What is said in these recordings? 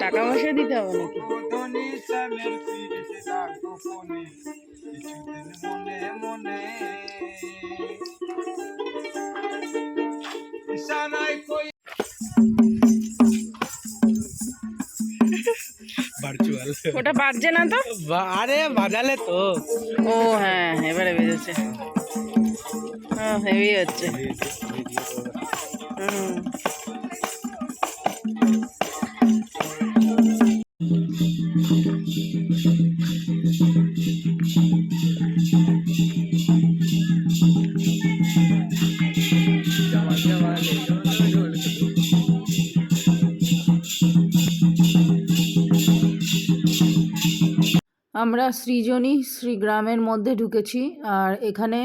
টাকা পয়সা দিতে হবে নাকি? ওটা বাজছে না তো? আরে বাজালে তো। ও হ্যাঁ এবারে বেজেছে। হেভি হচ্ছে। হুম। আমরা সৃজনী শ্রীগ্রামের মধ্যে ঢুকেছি, আর এখানে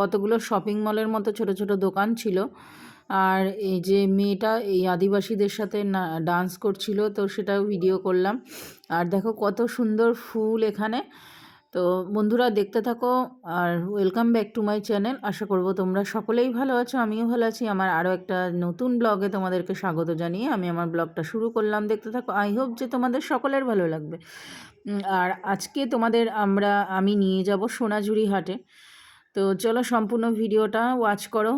কতগুলো শপিং মলের মতো ছোট ছোট দোকান ছিল। আর এই যে মেয়েটা, এই আদিবাসীদের সাথে না ডান্স করছিল, তো সেটাও ভিডিও করলাম। আর দেখো কত সুন্দর ফুল এখানে। তো বন্ধুরা দেখতে থাকো আর welcome back to my channel আশা করব তোমরা সকলেই ভালো আছো, আমিও ভালো আছি। আমার আরও একটা নতুন ব্লগে তোমাদেরকে স্বাগত জানিয়ে আমি আমার ব্লগটা শুরু করলাম। দেখতে থাকো আই হোপ যে তোমাদের সকলের ভালো লাগবে। আর আজকে তোমাদের আমরা, আমি নিয়ে যাব সোনাঝুরি হাটে। তো চলো সম্পূর্ণ ভিডিওটা ওয়াচ করো,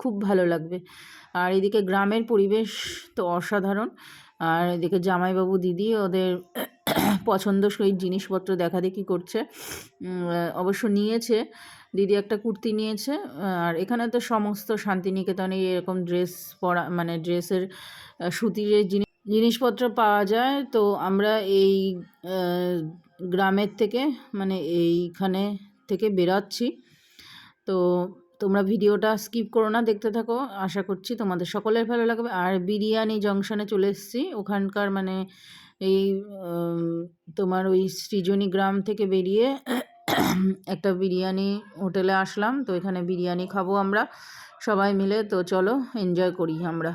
খুব ভালো লাগবে। আর এদিকে গ্রামের পরিবেশ তো অসাধারণ। আর এদিকে জামাইবাবু দিদি, ওদের পছন্দসই জিনিসপত্র দেখা দেখি করছে অবশ্য নিয়েছে, দিদি একটা কুর্তি নিয়েছে আর এখানে তো সমস্ত শান্তিনিকেতনে এরকম ড্রেস পরা মানে ড্রেসের সুতির জিনিস, জিনিসপত্র পাওয়া যায়। তো আমরা এই গ্রামের থেকে মানে এইখানে থেকে বেরাচ্ছি। তো তোমরা ভিডিওটা স্কিপ করো না, দেখতে থাকো। আশা করছি তোমাদের সকলের ভালো লাগবে। আর বিরিয়ানি জংশনে চলে এসেছি। ওখানকার মানে এই তোমার ওই সৃজনী গ্রাম থেকে বেরিয়ে একটা বিরিয়ানি হোটেলে আসলাম। তো এখানে বিরিয়ানি খাব আমরা সবাই মিলে। তো চলো এনজয় করি আমরা।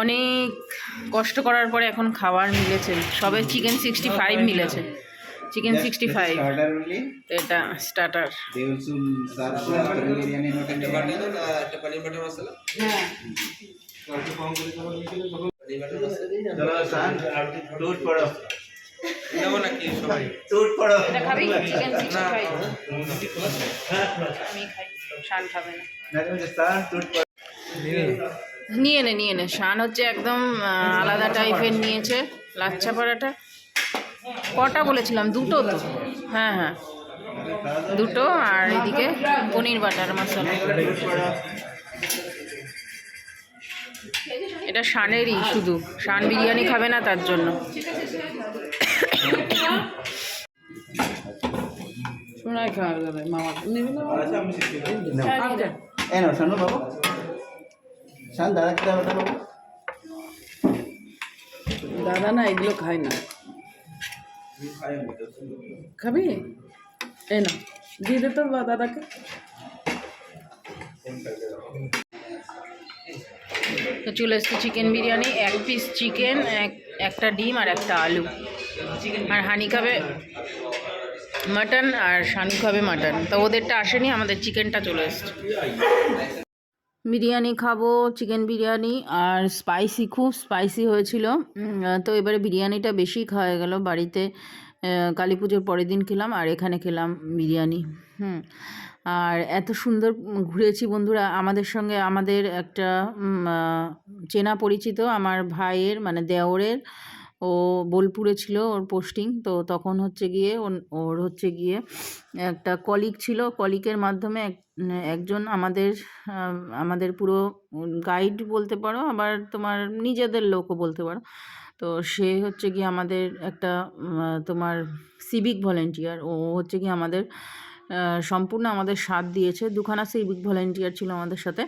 অনেক কষ্ট করার পরে এখন খাবার মিলেছে। সবে চিকেন সিক্সটি ফাইভ মিলেছে। চিকেন সিক্সটি ফাইভ স্টার্টার এটা স্টার্টার নিয়ে নে নিয়ে নে শান হচ্ছে একদম আলাদা টাইপের নিয়েছে লাচ্ছা পরাটা কটা বলেছিলাম? দুটো তো। হ্যাঁ হ্যাঁ। দুটো আর এদিকে পনির বাটার মশলা। এটা শানেরই শুধু। শান বিরিয়ানি খাবে না তার জন্য। খাওয়া যাবে মামা। নিবি না শানু বাবু। শান দাদা বাবু? দাদা না এগুলো খায় না। খাবি এই না দিয়ে দে তোর দাদাকে তো চলে এসছে চিকেন বিরিয়ানি এক পিস চিকেন এক একটা ডিম আর একটা আলু আর হানি খাবে মাটন আর শানু খাবে মাটন তো ওদেরটা আসেনি আমাদের চিকেনটা চলে এসছে বিরিয়ানি খাব চিকেন বিরিয়ানি আর স্পাইসি খুব স্পাইসি হয়েছিল। তো এবারে বিরিয়ানিটা বেশি খাওয়া গেল বাড়িতে। কালী পুজোর পরের দিন খেলাম আর এখানে খেলাম বিরিয়ানি। হুম, আর এত সুন্দর ঘুরেছি বন্ধুরা। আমাদের সঙ্গে আমাদের একটা চেনা পরিচিত, আমার ভাইয়ের মানে দেওরের ও বোলপুরে ছিল ওর পোস্টিং তো তখন হচ্ছে গিয়ে ওর হচ্ছে গিয়ে একটা কলিগ ছিল। কলিগের মাধ্যমে এক, একজন আমাদের আমাদের পুরো গাইড বলতে পারো, আবার তোমার নিজেদের লোকও বলতে পারো। তো সে হচ্ছে গিয়ে আমাদের একটা তোমার সিভিক ভলেন্টিয়ার ও হচ্ছে গিয়ে আমাদের সম্পূর্ণ আমাদের সাথ দিয়েছে। দুখানা সিভিক ভলেন্টিয়ার ছিল আমাদের সাথে।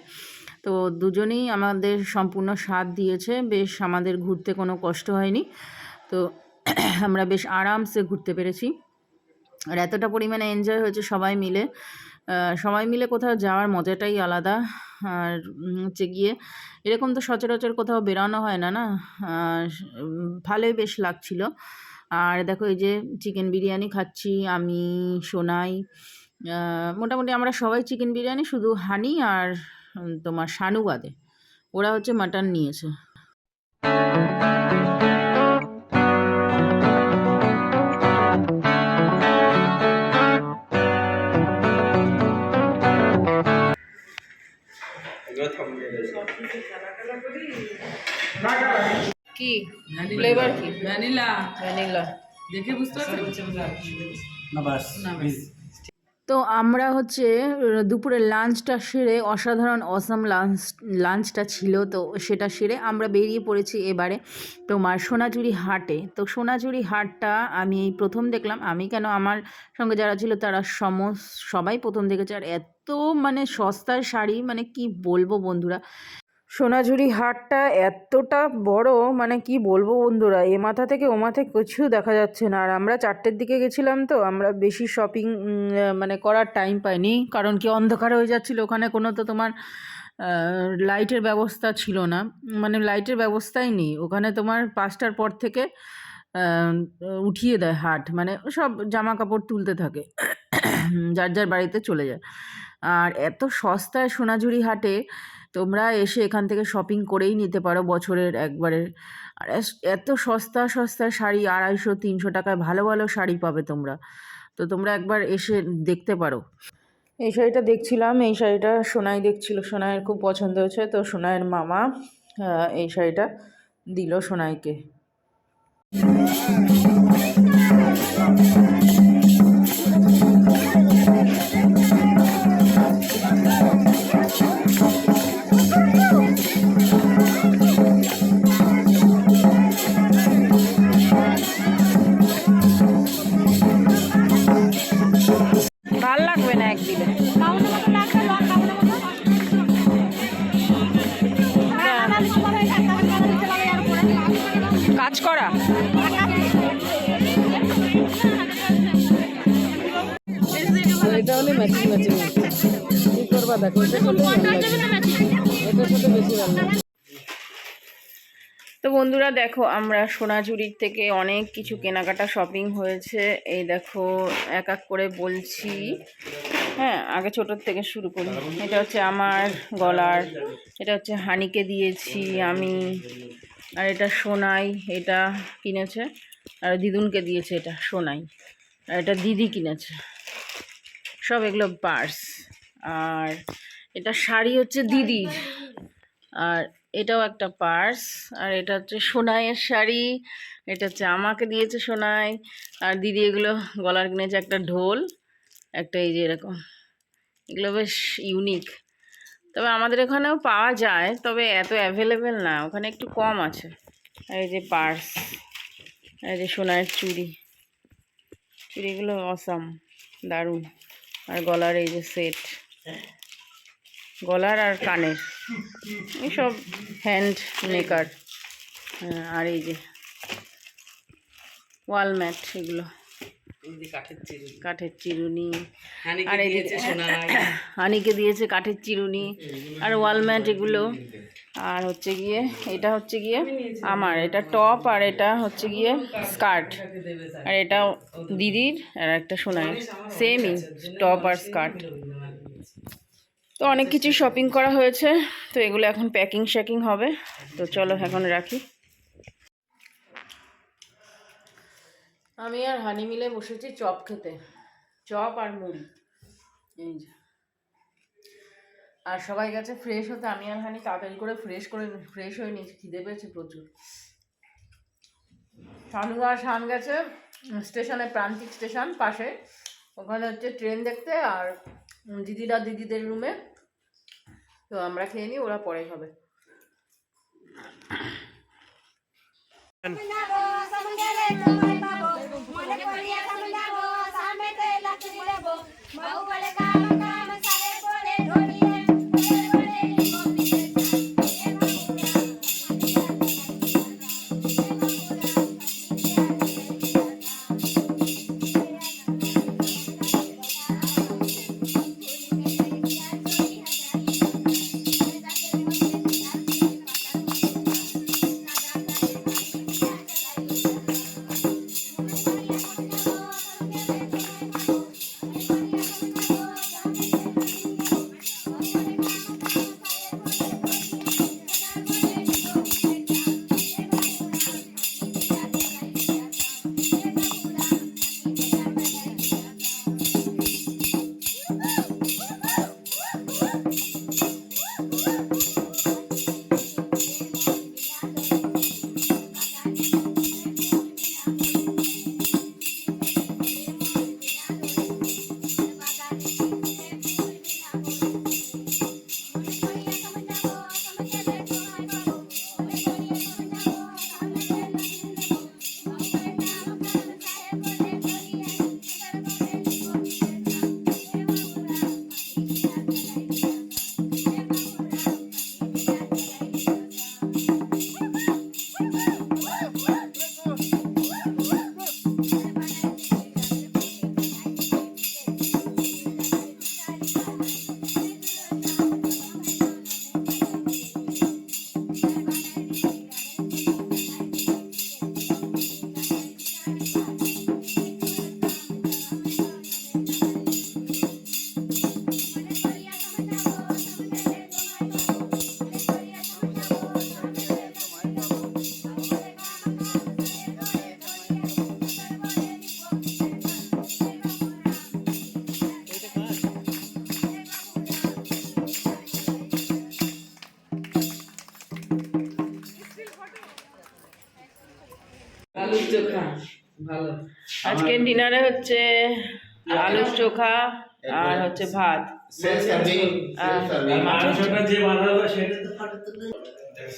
তো দুজনেই আমাদের সম্পূর্ণ সাথ দিয়েছে। বেশ আমাদের ঘুরতে কোনো কষ্ট হয়নি। তো আমরা বেশ আরামসে ঘুরতে পেরেছি। আর এতটা পরিমাণে এনজয় হয়েছে সবাই মিলে। সবাই মিলে কোথাও যাওয়ার মজাটাই আলাদা। আর হচ্ছে গিয়ে এরকম তো সচরাচর কোথাও বেরানো হয় না না? ভালোই বেশ লাগছিল। আর দেখো এই যে চিকেন বিরিয়ানি খাচ্ছি আমি, সোনাই। মোটামুটি আমরা সবাই চিকেন বিরিয়ানি শুধু হানি আর তোমার শানু বাদে ওরা হচ্ছে মাটন নিয়েছে। কি? ফ্লেভার কি? ভ্যানিলা ভ্যানিলা দেখে বুঝতে পারছেন? না বাস। তো আমরা হচ্ছে দুপুরে লাঞ্চটা সেরে অসাধারণ অসাম লাঞ্চ লাঞ্চটা ছিল তো সেটা সেরে আমরা বেরিয়ে পড়েছি এবারে তোমার সোনাঝুরি হাটে। তো সোনাঝুরি হাটটা আমি প্রথম দেখলাম, আমি কেন আমার সঙ্গে যারা ছিল তারা সম সবাই প্রথম দেখেছে। আর এত মানে সস্তার শাড়ি মানে কি বলব বন্ধুরা? সোনাঝুরি হাটটা এতটা বড় মানে কি বলব বন্ধুরা, এ মাথা থেকে ও মাথায় কিছু দেখা যাচ্ছে না। আর আমরা চারটের দিকে গেছিলাম তো, আমরা বেশি শপিং মানে করার টাইম পাইনি। কারণ কি অন্ধকার হয়ে যাচ্ছিল, ওখানে কোনো তো তোমার লাইটের ব্যবস্থা ছিল না। মানে লাইটের ব্যবস্থাই নেই। ওখানে তোমার পাঁচটার পর থেকে উঠিয়ে দেয় হাট। মানে সব জামা কাপড় তুলতে থাকে। যার যার বাড়িতে চলে যায়। আর এত সস্তায় সোনাঝুরি হাটে তোমরা এসে এখান থেকে শপিং করেই নিতে পারো বছরের একবারে। আর এত সস্তা সস্তা শাড়ি, আড়াইশো, তিনশো টাকায় ভালো ভালো শাড়ি পাবে তোমরা। তো তোমরা একবার এসে দেখতে পারো। এই শাড়িটা দেখছিলাম, এই শাড়িটা সোনাই দেখছিল, সোনাইয়ের খুব পছন্দ হয়েছে। তো সোনাইয়ের মামা এই শাড়িটা দিল সোনাইকে। করবা দেখো তো বন্ধুরা দেখো, আমরা সোনাঝুরির থেকে অনেক কিছু কেনাকাটা শপিং হয়েছে। এই দেখো, এক এক করে বলছি। হ্যাঁ আগে ছোটোর থেকে শুরু করি। এটা হচ্ছে আমার গলার, এটা হচ্ছে হানিকে দিয়েছি আমি। আর এটা সোনাই, এটা কিনেছে। আর দিদুনকে দিয়েছে এটা সোনাই। আর এটা দিদি কিনেছে। সব এগুলো পার্স। আর এটা শাড়ি হচ্ছে দিদির। আর এটাও একটা পার্স। আর এটা হচ্ছে সোনাইয়ের শাড়ি। এটা হচ্ছে আমাকে দিয়েছে সোনাই। আর দিদি এগুলো গলার কিনেছে একটা ঢোল, একটা এই যে এরকম। এগুলো বেশ ইউনিক তবে আমাদের এখানেও পাওয়া যায়, তবে এত অ্যাভেলেবেল না। ওখানে একটু কম আছে। এই যে পার্স, এই যে সোনার চুড়ি। চুড়িগুলো অসাম দারুণ। আর গলার এই যে সেট গলার আর কানের এইসব হ্যান্ড মেকার আর এই যে ওয়াল ম্যাট এগুলো। কাঠের চিরুনি। আর এই যে হানিকে দিয়েছে কাঠের চিরুনি। আর ওয়াল ম্যাট এগুলো। আর হচ্ছে গিয়ে এটা হচ্ছে গিয়ে আমার। এটা টপ আর এটা হচ্ছে গিয়ে স্কার্ট আর এটা দিদির আর একটা সোনার। সেমই টপ আর স্কার্ট তো অনেক কিছু শপিং করা হয়েছে, তো এগুলো এখন প্যাকিং শ্যাকিং হবে। তো চলো এখন রাখি। আমি আর হানি মিলে বসেছি চপ খেতে। চপ আর মুড়ি। এই যে। আর সবাই গেছে ফ্রেশ হতে, আমি আর হানি তাড়াতাড়ি করে ফ্রেশ করে ফ্রেশ হয়ে নিয়েছি, খিদে পেয়েছে প্রচুর। শানু আর শান গেছে স্টেশনে প্রান্তিক স্টেশন পাশে। ওখানে হচ্ছে ট্রেন দেখতে আর দিদিরা দিদিদের রুমে তো আমরা খেয়ে নিই ওরা পরে দেবো বাবু বলে চোখা। ভালো। আজকে ডিনারে হচ্ছে আলুর চোখা। আর হচ্ছে ভাত।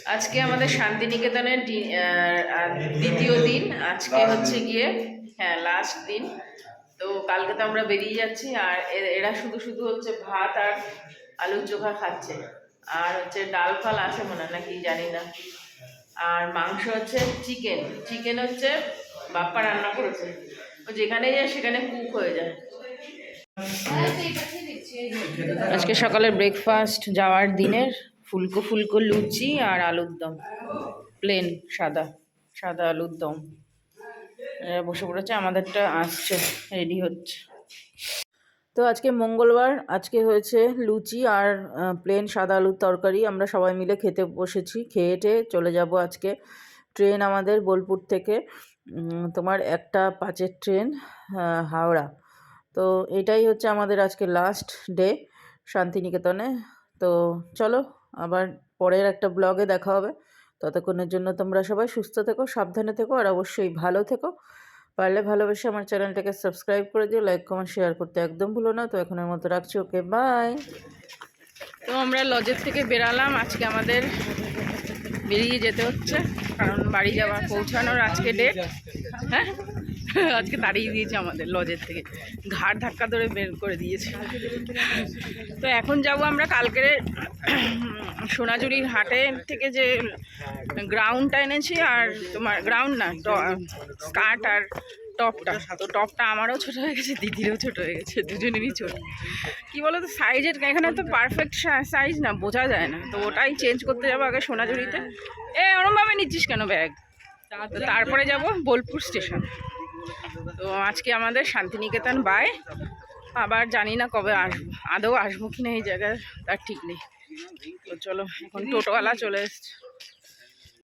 আজকে আমাদের শান্তিনিকেতনের দ্বিতীয় দিন। আজকে হচ্ছে গিয়ে হ্যাঁ লাস্ট দিন। তো কালকে তো আমরা বেরিয়ে যাচ্ছি আর এ- এরা শুধু শুধু হচ্ছে ভাত আর আলুর চোখা খাচ্ছে। আর হচ্ছে ডাল ফাল আছে মনে হয় নাকি জানি না। আর মাংস হচ্ছে চিকেন চিকেন হচ্ছে বাপ্পা রান্না করেছে। ও যেখানে যায় সেখানে কুক হয়ে যায়। আজকে সকালে ব্রেকফাস্ট যাওয়ার দিনের ফুলকো ফুলকো লুচি আর আলুর দম। প্লেন সাদা সাদা আলুর দম। বসে পড়েছে, আমাদেরটা আসছে রেডি হচ্ছে। তো আজকে মঙ্গলবার, আজকে হয়েছে লুচি আর প্লেন সাদা আলুর তরকারি। আমরা সবাই মিলে খেতে বসেছি, খেয়ে টেয়ে চলে যাব আজকে ট্রেন আমাদের বোলপুর থেকে। তোমার একটা পাঁচের ট্রেন হাওড়া। তো এটাই হচ্ছে আমাদের আজকে লাস্ট ডে শান্তিনিকেতনে। তো চলো, আবার পরের একটা ব্লগে দেখা হবে। ততক্ষণের জন্য তোমরা সবাই সুস্থ থেকো, সাবধানে থেকো, আর অবশ্যই ভালো থেকো। পারলে ভালোবেসে আমার চ্যানেলটাকে সাবস্ক্রাইব করে দিও লাইক কমেন্ট শেয়ার করতে একদম ভুলো না। তো এখনের মতো রাখছি ওকে বাই তো আমরা লজের থেকে বেরালাম, আজকে আমাদের বেরিয়ে যেতে হচ্ছে, কারণ বাড়ি যাওয়া, পৌঁছানোর আজকে ডেট হ্যাঁ? আজকে তাড়িয়ে দিয়েছে আমাদের লজের থেকে। ঘাড় ধাক্কা ধরে বের করে দিয়েছে। তো এখন যাব আমরা কালকের সোনাঝুরির হাটে থেকে যে গ্রাউন্ডটা এনেছি আর তোমার গ্রাউন্ড না স্কার্ট আর টপটা। তো টপটা আমারও ছোট হয়ে গেছে, দিদিরও ছোট হয়ে গেছে, দুজনেরই ছোট। কি বলো তো সাইজের এখানে তো পারফেক্ট সাইজ না, বোঝা যায় না। তো ওটাই চেঞ্জ করতে যাব আগে সোনাঝুরিতে। এ ওরমভাবে নিচ্ছিস কেন ব্যাগ তারপরে যাব বোলপুর স্টেশন তো আজকে আমাদের শান্তিনিকেতন বাই। আবার জানি না কবে আসব আদৌ আসব কি না এই জায়গায়, তার ঠিক নেই। তো চলো, এখন টোটোওয়ালা চলে এসছে।